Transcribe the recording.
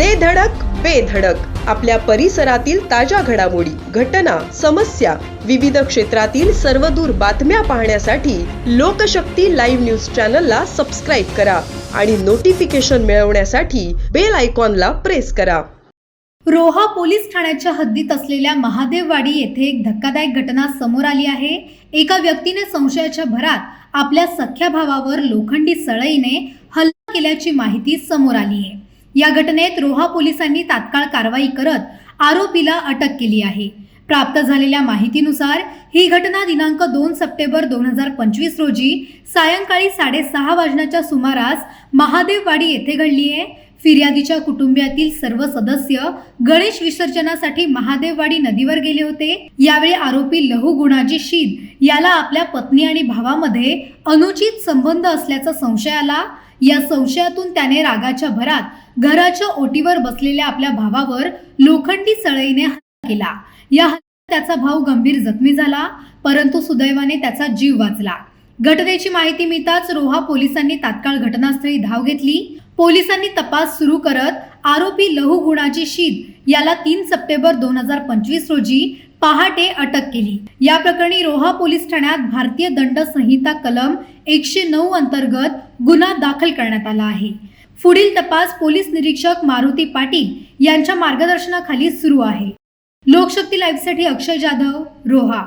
दे धडक बेधडक आपल्या परिसरातील ताज्या घडामोडी घटना समस्या विविध क्षेत्रातील सर्वदूर बातम्या पाहण्यासाठी लोकशक्ती लाईव्ह न्यूज चॅनलला सबस्क्राईब करा आणि नोटिफिकेशन मिळवण्यासाठी बेल आयकॉनला प्रेस करा. रोहा पोलीस ठाण्याच्या हद्दीत असलेल्या महादेववाडी येथे एक धक्कादायक घटना समोर आली आहे. एका व्यक्तीने संशयाच्या भरात आपल्या सख्या भावावर लोखंडी सळईने हल्ला केल्याची माहिती समोर आली आहे. या घटनेत रोहा पोलिसांनी तात्काळ कारवाई करत आरोपीला अटक केली आहे. प्राप्त झालेल्या माहितीनुसार ही घटना दिनांक दोन सप्टेंबर दोन हजार पंचवीस रोजी सायंकाळी साडेसहा वाजण्याच्या सुमारास महादेववाडी येथे घडली आहे. फिर्यादीच्या कुटुंबियातील सर्व सदस्य गणेश विसर्जनासाठी महादेववाडी नदीवर गेले होते. यावेळी आरोपी लहू गुणाजी शीद याला आपल्या पत्नी आणि भावामध्ये अनुचित संबंध असल्याचा संशय आला. या संशयातून त्याने रागाच्या भरात घराच्या ओटीवर बसलेल्या आपल्या भावावर लोखंडी सळईने हल्ला केला. या त्याचा भाऊ गंभीर जखमी झाला परंतु सुदैवाने त्याचा जीव वाचला. घटनेची माहिती मिळताच रोहा पोलिसांनी तात्काळ घटनास्थळी धाव घेतली. पोलिसांनी तपास सुरू करत आरोपी लहू गुणाची शीद याला तीन सप्टेंबर दोन हजार पंचवीस रोजी पहाटे अटक केली. या प्रकरणी रोहा पोलीस ठाण्यात भारतीय दंड संहिता कलम एकशे नऊ अंतर्गत गुन्हा दाखल करण्यात आला आहे. पुढील तपास पोलीस निरीक्षक मारुती पाटील यांच्या मार्गदर्शनाखाली सुरू आहे. लोकशक्ती लाईव्हसाठी अक्षय जाधव रोहा.